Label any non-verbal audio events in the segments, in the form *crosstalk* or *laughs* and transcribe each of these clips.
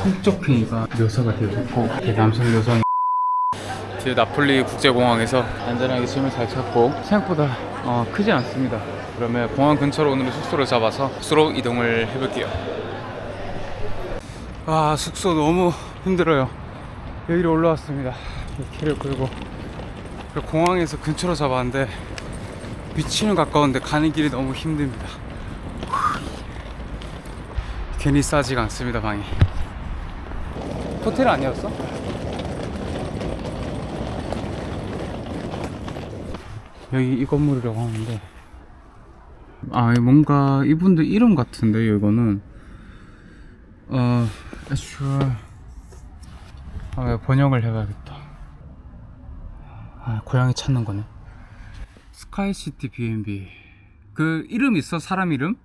성적 행위가 묘사가 되어 있고 남성 여성 뒤에 나폴리 국제공항에서 안전하게 짐을 잘 찾고 생각보다 어, 크지 않습니다. 그러면 공항 근처로 오늘 숙소를 잡아서 숙소로 이동을 해볼게요. 아 숙소 너무 힘들어요. 여기로 올라왔습니다. 이 길을 그리고 공항에서 근처로 잡았는데 위치는 가까운데 가는 길이 너무 힘듭니다. 괜히 싸지가 않습니다 방이. 호텔 아니었어? 여기 이 건물이라고 하는데. 아 뭔가 이분들 이름 같은데 이거는. 어 애슐 아 번역을 해봐야겠다. 아 고양이 찾는 거네. 스카이시티 B&B 그 이름 있어? 사람 이름?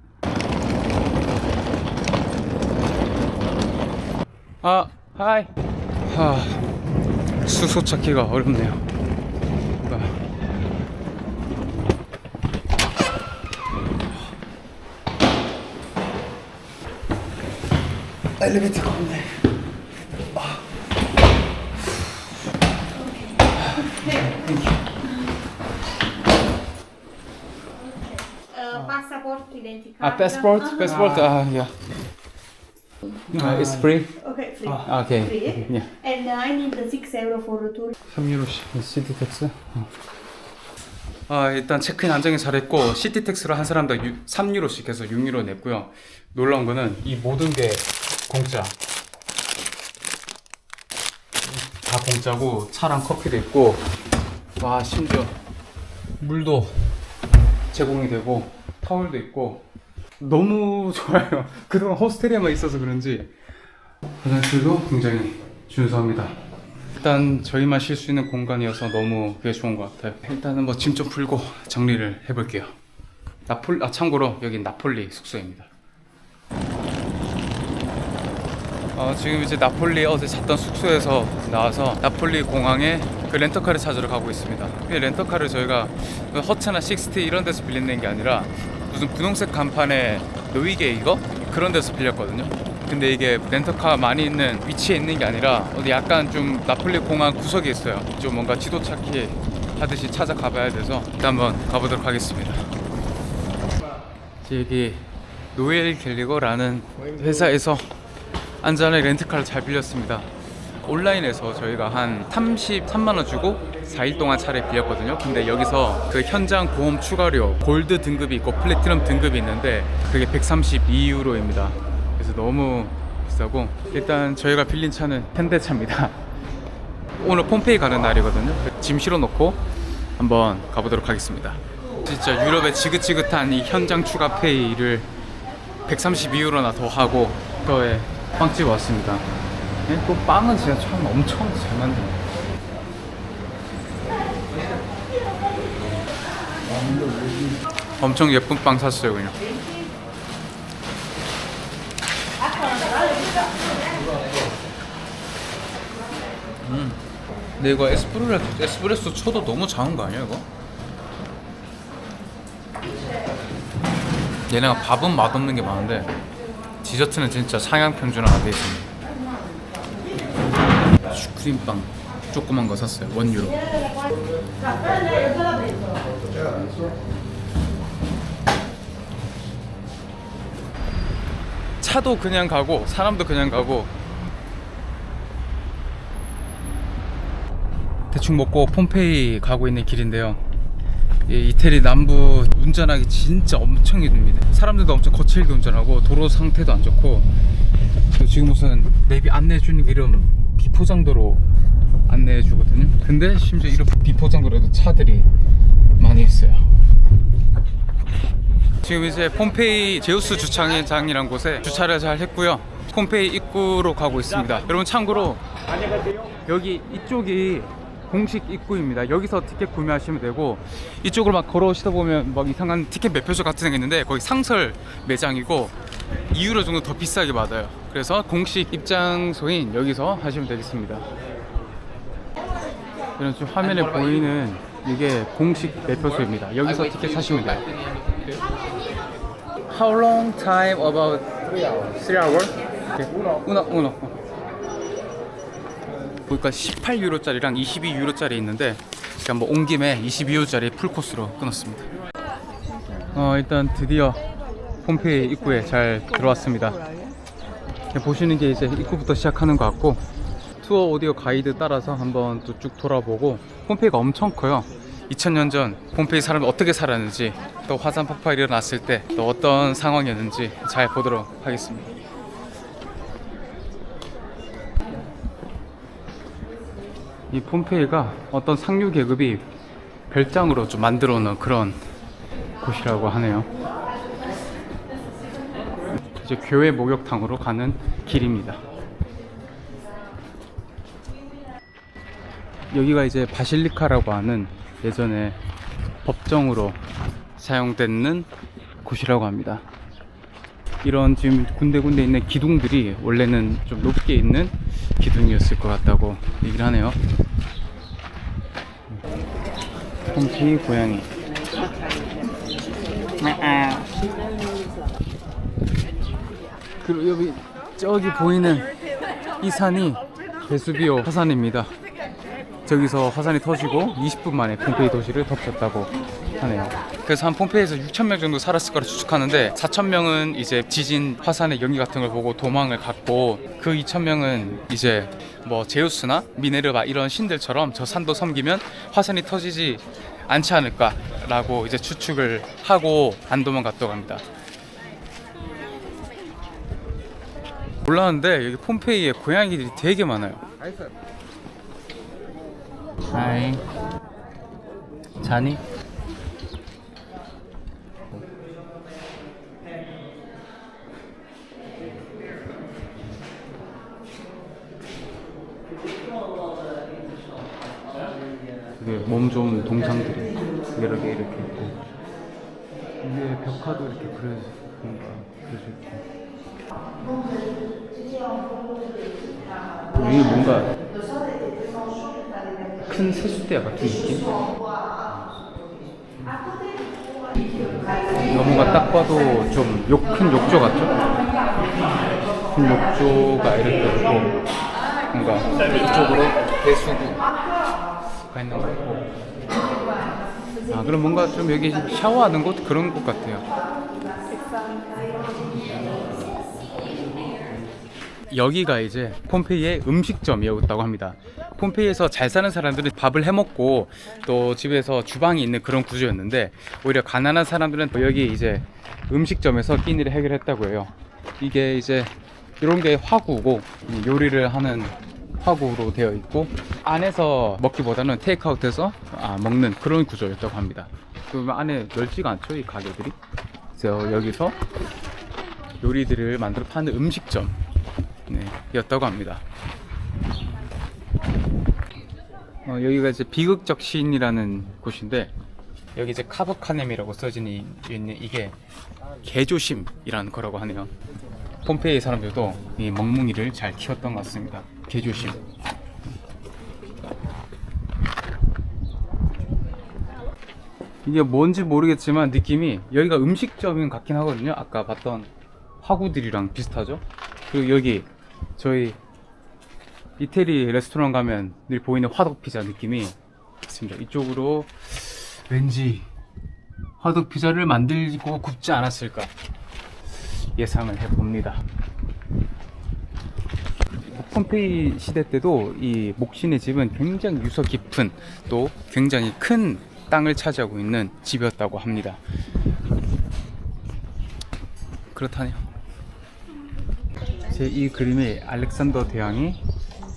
아 하이 하 숙소 찾기가 어렵네요 엘리베이터가 없네. Uh, passport 아, passport, Uh-huh. passport. 아, yeah. Uh, it's free. Okay, free. 아, 오케이. Free. Yeah. And I need the 6 euro for tour. 3유로씩 시티 텍스. 아 일단 체크인 안정이 잘했고 시티 텍스를 한 사람당 3유로씩 해서 6유로 냈고요. 놀라운 거는 이 모든 게 공짜. 다 공짜고 차랑 커피도 있고 와 심지어 물도 제공이 되고 타월도 있고 너무 좋아요. 그동안 호스텔에만 있어서 그런지 화장실도 굉장히 준수합니다. 일단 저희만 쉴 수 있는 공간이어서 너무 그게 좋은 것 같아요. 일단은 뭐 짐 좀 풀고 정리를 해볼게요. 나폴 아 참고로 여기 나폴리 숙소입니다. 어, 지금 이제 나폴리 어제 잤던 숙소에서 나와서 나폴리 공항에 그 렌터카를 찾으러 가고 있습니다. 이 렌터카를 저희가 그 허츠나 식스티 이런 데서 빌리는 게 아니라 무슨 분홍색 간판에 노이게 이거 그런 데서 빌렸거든요. 근데 이게 렌터카 많이 있는 위치에 있는 게 아니라 어디 약간 좀 나폴리 공항 구석에 있어요. 좀 뭔가 지도 찾기 하듯이 찾아가 봐야 돼서 일단 한번 가보도록 하겠습니다. 여기 노엘 갤리거라는 회사에서 안전하게 렌트카를 잘 빌렸습니다. 온라인에서 저희가 한 33만 원 주고 4일 동안 차를 빌렸거든요. 근데 여기서 그 현장 보험 추가료 골드 등급이 있고 플래티넘 등급이 있는데 그게 132유로입니다. 너무 비싸고 일단 저희가 빌린 차는 현대차입니다. *laughs* 오늘 폼페이 가는 날이거든요. 짐 실어놓고 한번 가보도록 하겠습니다. 진짜 유럽의 지긋지긋한 이 현장 추가 페이를 132유로나 더 하고 거에 빵집 왔습니다. 예? 또 빵은 진짜 참 엄청 잘 만드네. 엄청 예쁜 빵 샀어요 그냥. 음. 근데 이거 에스프레소 에스프레소 초도 너무 작은 거 아니야 이거? 얘네가 밥은 맛없는 게 많은데 디저트는 진짜 상향 평준화가 돼 있습니다. 슈크림빵 조그만 거 샀어요. 원 유로. 차도 그냥 가고 사람도 그냥 가고 대충 먹고 폼페이 가고 있는 길인데요. 이 이태리 남부 운전하기 진짜 엄청 힘듭니다. 사람들도 엄청 거칠게 운전하고 도로 상태도 안 좋고 또 지금 무슨 내비 안내해 주는 길은 비포장도로 안내해 주거든요. 근데 심지어 이런 비포장도로도 차들이 많이 있어요. 지금 이제 폼페이 제우스 주차장이란 곳에 주차를 잘 했고요. 폼페이 입구로 가고 있습니다. 여러분 참고로 여기 이쪽이 공식 입구입니다. 여기서 티켓 구매하시면 되고 이쪽으로 막 걸어오시다 보면 막 이상한 티켓 매표소 같은 게 있는데 거기 상설 매장이고 2유로 정도 더 비싸게 받아요. 그래서 공식 입장소인 여기서 하시면 되겠습니다. 이런 좀 화면에 보이는 이게 공식 매표소입니다. 여기서 티켓 사시면 돼요. How long time about 3 hours? 3 hours? Okay. 보니까 18유로짜리랑 22유로짜리 있는데 그냥 뭐온 김에 22유로짜리 풀코스로 끊었습니다. 어 일단 드디어 폼페이 입구에 잘 들어왔습니다. 보시는 게 이제 입구부터 시작하는 것 같고 투어 오디오 가이드 따라서 한번 또 쭉 돌아보고 폼페이가 엄청 커요. 2000년 전 폼페이 사람이 어떻게 살았는지 또 화산 폭발이 일어났을 때 또 어떤 상황이었는지 잘 보도록 하겠습니다. 이 폼페이가 어떤 상류 계급이 별장으로 좀 만들어 놓은 그런 곳이라고 하네요. 이제 교회 목욕탕으로 가는 길입니다. 여기가 이제 바실리카라고 하는 예전에 법정으로 사용됐는 곳이라고 합니다. 이런 지금 군데군데 있는 기둥들이 원래는 좀 높게 있는 기둥이었을 것 같다고 얘기를 하네요. 홈피 고양이. 그리고 여기 저기 보이는 이 산이 베수비오 화산입니다. 저기서 화산이 터지고 20분 만에 폼페이 도시를 덮쳤다고 하네요. 그래서 한 폼페이에서 6천 명 정도 살았을 거라 추측하는데 4천 명은 이제 지진 화산의 연기 같은 걸 보고 도망을 갔고 그 2천 명은 이제 뭐 제우스나 미네르바 이런 신들처럼 저 산도 섬기면 화산이 터지지 않지 않을까라고 이제 추측을 하고 안 도망갔다고 합니다. 몰랐는데 여기 폼페이에 고양이들이 되게 많아요. 하이. 자니? 되게 몸 좋은 동상들이 여러 개 이렇게 있고. 위에 벽화도 이렇게 그려져 뭔가 그려져 있고. 여기 뭔가 큰 세숫대 같은 느낌? 이거 뭔가 딱 봐도 좀 욕, 큰 욕조 같죠? 큰 욕조가 이렇게 있고. 뭔가 이쪽으로 배수구 가 있는 거 같고 아 그럼 뭔가 좀 여기 샤워하는 곳 그런 곳 같아요 여기가 이제 폼페이의 음식점이었다고 합니다. 폼페이에서 잘 사는 사람들은 밥을 해 먹고 또 집에서 주방이 있는 그런 구조였는데 오히려 가난한 사람들은 여기 이제 음식점에서 끼니를 해결했다고 해요. 이게 이제 이런 게 화구고 이 요리를 하는 화구로 되어 있고 안에서 먹기보다는 테이크아웃해서 아, 먹는 그런 구조였다고 합니다. 그 안에 넓지가 않죠 이 가게들이. 그래서 여기서 요리들을 만들어 파는 음식점 네, 였다고 합니다. 어, 여기가 이제 비극적 시인이라는 곳인데 여기 이제 카버카넴이라고 써진 이, 있는 이게 개조심이라는 거라고 하네요. 폼페이 사람들도 이 멍뭉이를 잘 키웠던 것 같습니다. 개조심. 이게 뭔지 모르겠지만 느낌이 여기가 음식점인 것 같긴 하거든요. 아까 봤던 화구들이랑 비슷하죠. 그리고 여기 저희 이태리 레스토랑 가면 늘 보이는 화덕 피자 느낌이 있습니다. 이쪽으로 왠지 화덕 피자를 만들고 굽지 않았을까 예상을 해봅니다. 폼페이 시대 때도 이 목신의 집은 굉장히 유서 깊은 또 굉장히 큰 땅을 차지하고 있는 집이었다고 합니다. 그렇다네요. 제 이 그림이 알렉산더 대왕이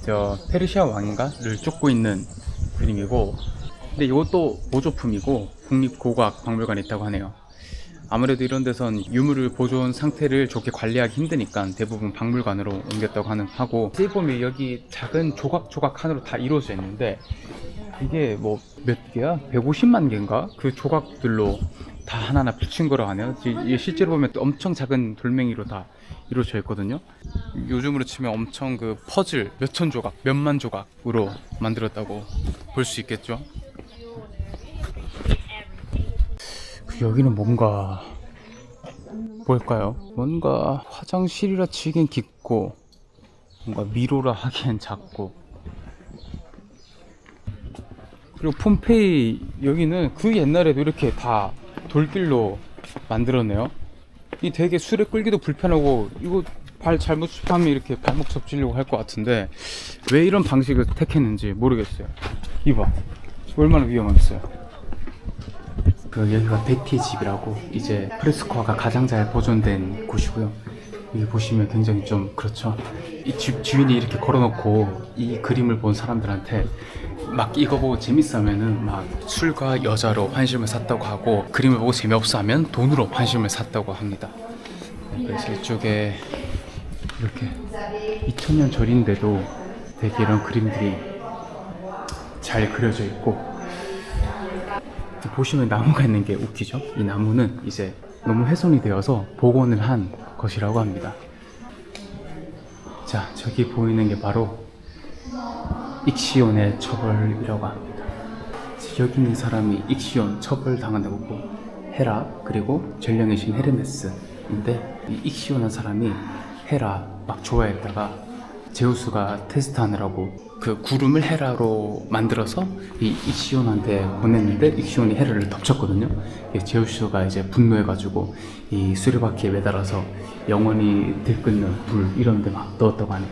저 페르시아 왕인가를 쫓고 있는 그림이고 근데 이것도 보조품이고 국립고고학박물관에 있다고 하네요. 아무래도 이런 데선 유물을 보존 상태를 좋게 관리하기 힘드니까 대부분 박물관으로 옮겼다고 하는 하고 세이 보면 여기 작은 조각조각 칸으로 다 이루어져 있는데 이게 뭐 몇 개야? 150만 개인가? 그 조각들로 다 하나하나 붙인 거라고 하네요. 실제로 보면 또 엄청 작은 돌멩이로 다 이루어져 있거든요. 요즘으로 치면 엄청 그 퍼즐 몇천 조각, 몇만 조각으로 만들었다고 볼 수 있겠죠. 여기는 뭔가 뭘까요? 뭔가 화장실이라 치기엔 깊고 뭔가 미로라 하기엔 작고 그리고 폼페이 여기는 그 옛날에도 이렇게 다 돌길로 만들었네요. 이 되게 술에 끌기도 불편하고 이거 발 잘못 하면 이렇게 발목 접지려고 할 것 같은데 왜 이런 방식을 택했는지 모르겠어요. 이봐 얼마나 위험하겠어요. 그 여기가 베티의 집이라고 이제 프레스코가 가장 잘 보존된 곳이고요. 여기 보시면 굉장히 좀 그렇죠. 이 집 주인이 이렇게 걸어놓고 이 그림을 본 사람들한테 막 이거 보고 재밌어하면은 막 술과 여자로 환심을 샀다고 하고 그림을 보고 재미없어 하면 돈으로 환심을 샀다고 합니다. 네, 그래서 이쪽에 이렇게 2000년 전인데도 되게 이런 그림들이 잘 그려져 있고 보시면 나무가 있는 게 웃기죠? 이 나무는 이제 너무 훼손이 되어서 복원을 한 것이라고 합니다. 자, 저기 보이는 게 바로 익시온의 처벌이라고 합니다. 여기 있는 사람이 익시온 처벌 당한다고 보고 헤라 그리고 전령의 신 헤르메스인데 이 익시온한 사람이 헤라 막 좋아했다가 제우스가 테스트하느라고 그 구름을 헤라로 만들어서 이 익시온한테 보냈는데 익시온이 헤라를 덮쳤거든요. 이 제우스가 이제 분노해가지고 이 수레바퀴에 매달아서 영원히 들끓는 불 이런 데 막 넣었다고 하네요.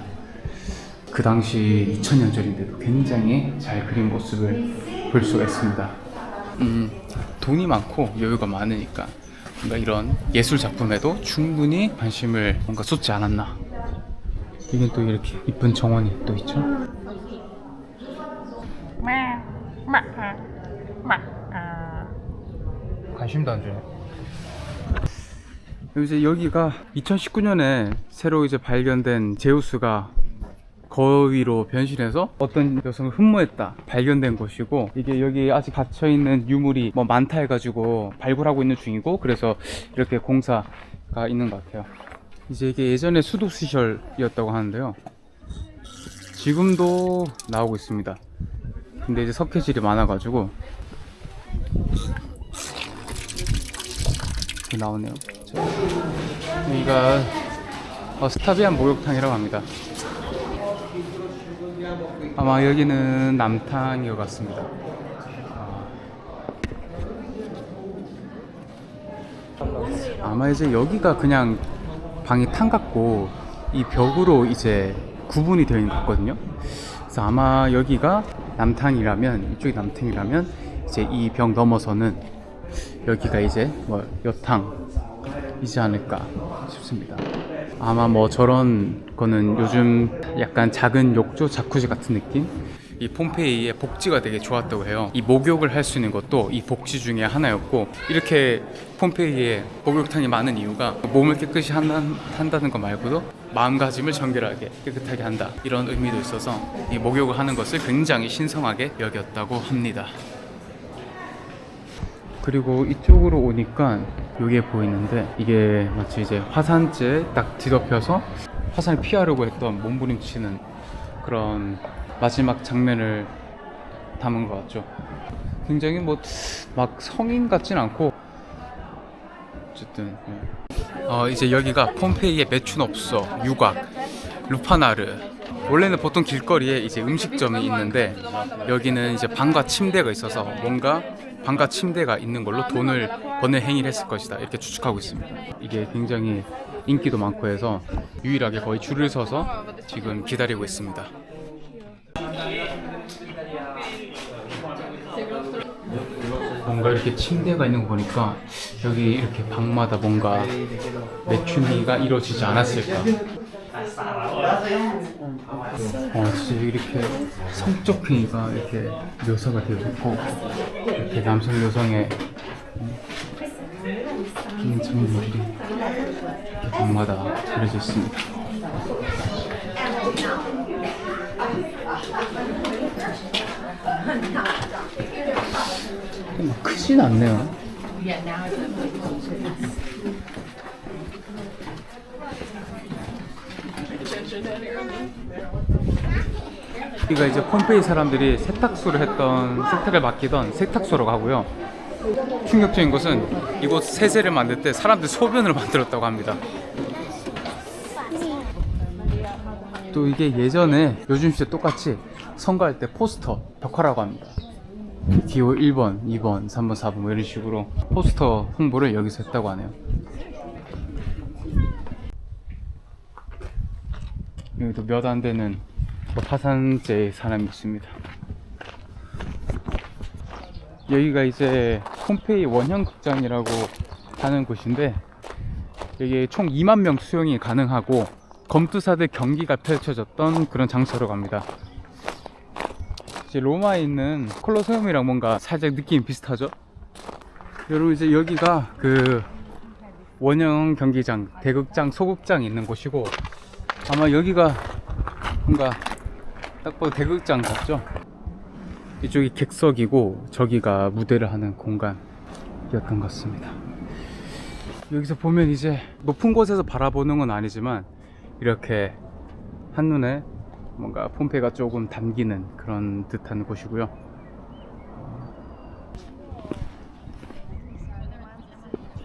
그 당시 2000년 전인데도 굉장히 잘 그린 모습을 볼 수가 있습니다. 음, 돈이 많고 여유가 많으니까 뭔가 이런 예술 작품에도 충분히 관심을 뭔가 쏟지 않았나. 이게 또 이렇게 이쁜 정원이 또 있죠. 관심도 안 주네. 이제 여기가 2019년에 새로 이제 발견된 제우스가 거위로 변신해서 어떤 여성을 흠모했다 발견된 곳이고 이게 여기 아직 갇혀 있는 유물이 뭐 많다 해가지고 발굴하고 있는 중이고 그래서 이렇게 공사가 있는 것 같아요. 이제 이게 예전에 수도 시설이었다고 하는데요. 지금도 나오고 있습니다. 근데 이제 석회질이 많아가지고 나오네요. 자, 여기가 어, 스타비안 목욕탕이라고 합니다. 아마 여기는 남탕인 것 같습니다. 아마 이제 여기가 그냥 방이 탕 같고 이 벽으로 이제 구분이 되어 있는 것 같거든요. 그래서 아마 여기가 남탕이라면 이쪽이 남탕이라면 이제 이 벽 넘어서는 여기가 이제 뭐 여탕이지 않을까 싶습니다. 아마 뭐 저런 거는 요즘 약간 작은 욕조 자쿠지 같은 느낌? 이 폼페이의 복지가 되게 좋았다고 해요. 이 목욕을 할 수 있는 것도 이 복지 중에 하나였고 이렇게 폼페이에 목욕탕이 많은 이유가 몸을 깨끗이 한다, 한다는 것 말고도 마음가짐을 정결하게 깨끗하게 한다 이런 의미도 있어서 이 목욕을 하는 것을 굉장히 신성하게 여겼다고 합니다. 그리고 이쪽으로 오니까 이게 보이는데 이게 마치 이제 화산재에 딱 뒤덮여서 화산을 피하려고 했던 몸부림치는 그런 마지막 장면을 담은 것 같죠. 굉장히 뭐 막 성인 같진 않고 어쨌든 예. 어 이제 여기가 폼페이의 매춘업소 유곽 루파나르 원래는 보통 길거리에 이제 음식점이 있는데 여기는 이제 방과 침대가 있어서 뭔가 방과 침대가 있는 걸로 돈을 버는 행위를 했을 것이다 이렇게 추측하고 있습니다. 이게 굉장히 인기도 많고 해서 유일하게 거의 줄을 서서 지금 기다리고 있습니다. 뭔가 이렇게 침대가 있는 거 보니까 여기 이렇게 방마다 뭔가 매춘이가 이루어지지 않았을까. 어, 진짜 이렇게 성적 행위가 이렇게 묘사가 되어 있고 이렇게 남성 여성의 긴 장면들이 이렇게 방마다 그려져 있습니다. 막 크진 않네요. 여기가 이제 폼페이 사람들이 세탁소를 했던 세탁을 맡기던 세탁소라고 하고요. 충격적인 것은 이곳 세제를 만들 때 사람들 소변을 *laughs* 만들었다고 합니다. 또 이게 예전에 요즘 시대 똑같이 선거할 때 포스터 벽화라고 합니다. 기호 1번, 2번, 3번, 4번 뭐 이런 식으로 포스터 홍보를 여기서 했다고 하네요. 여기도 몇 안 되는 뭐 파산제 사람이 있습니다. 여기가 이제 폼페이 원형 극장이라고 하는 곳인데 여기 총 2만 명 수용이 가능하고 검투사들 경기가 펼쳐졌던 그런 장소로 갑니다. 이제 로마에 있는 콜로세움이랑 뭔가 살짝 느낌이 비슷하죠? 여러분 이제 여기가 그 원형 경기장, 대극장, 소극장이 있는 곳이고 아마 여기가 뭔가 딱 봐도 대극장 같죠? 이쪽이 객석이고 저기가 무대를 하는 공간이었던 것 같습니다. 여기서 보면 이제 높은 곳에서 바라보는 건 아니지만 이렇게 한눈에 뭔가 폼페이가 조금 담기는 그런 듯한 곳이고요.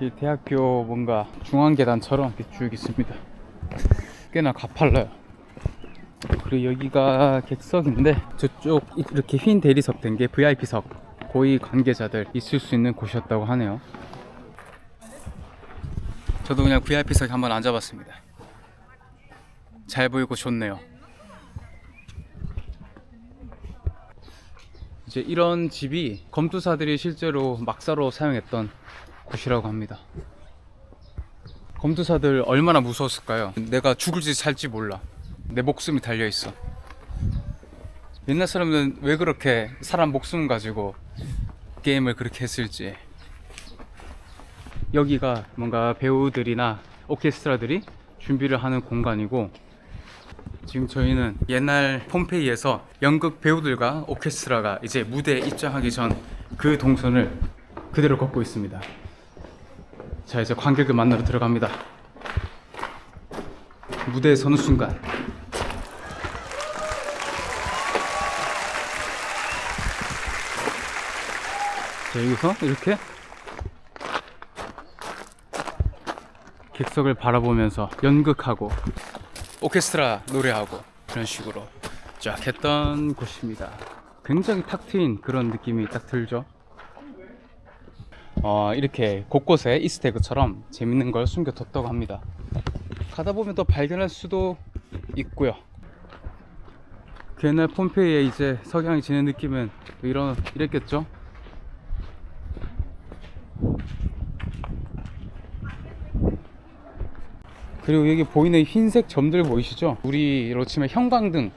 이 대학교 뭔가 중앙 계단처럼 쭉 있습니다. 꽤나 가팔라요. 그리고 여기가 객석인데 저쪽 이렇게 흰 대리석 된 게 VIP석 고위 관계자들 있을 수 있는 곳이었다고 하네요. 저도 그냥 VIP석에 한번 앉아봤습니다. 잘 보이고 좋네요. 이제 이런 집이 검투사들이 실제로 막사로 사용했던 곳이라고 합니다. 검투사들 얼마나 무서웠을까요? 내가 죽을지 살지 몰라. 내 목숨이 달려 있어. 옛날 사람들은 왜 그렇게 사람 목숨 가지고 게임을 그렇게 했을지. 여기가 뭔가 배우들이나 오케스트라들이 준비를 하는 공간이고 지금 저희는 옛날 폼페이에서 연극 배우들과 오케스트라가 이제 무대에 입장하기 전 그 동선을 그대로 걷고 있습니다. 자 이제 관객을 만나러 들어갑니다. 무대에 서는 순간 자 여기서 이렇게 객석을 바라보면서 연극하고 오케스트라 노래하고 그런 식으로 쫙 했던 곳입니다. 굉장히 탁 트인 그런 느낌이 딱 들죠. 어, 이렇게 곳곳에 이스테그처럼 재밌는 걸 숨겨뒀다고 합니다. 가다 보면 또 발견할 수도 있고요. 그 옛날 폼페이에 이제 석양이 지는 느낌은 또 이런 이랬겠죠. 그리고 여기 보이는 흰색 점들 보이시죠? 우리로 치면 형광등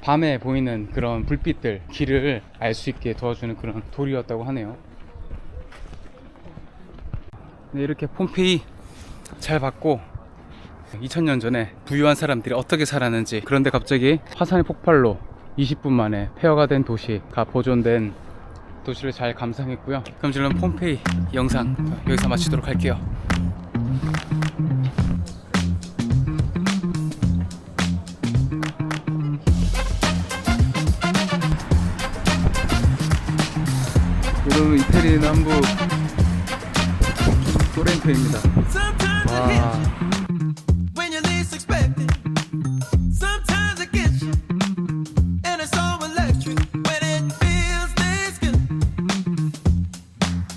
밤에 보이는 그런 불빛들 길을 알 수 있게 도와주는 그런 돌이었다고 하네요. 네, 이렇게 폼페이 잘 봤고 2000년 전에 부유한 사람들이 어떻게 살았는지 그런데 갑자기 화산의 폭발로 20분 만에 폐허가 된 도시가 보존된 도시를 잘 감상했고요. 그럼 저는 폼페이 영상 여기서 마치도록 할게요. 이태리 남부 소렌토입니다. 와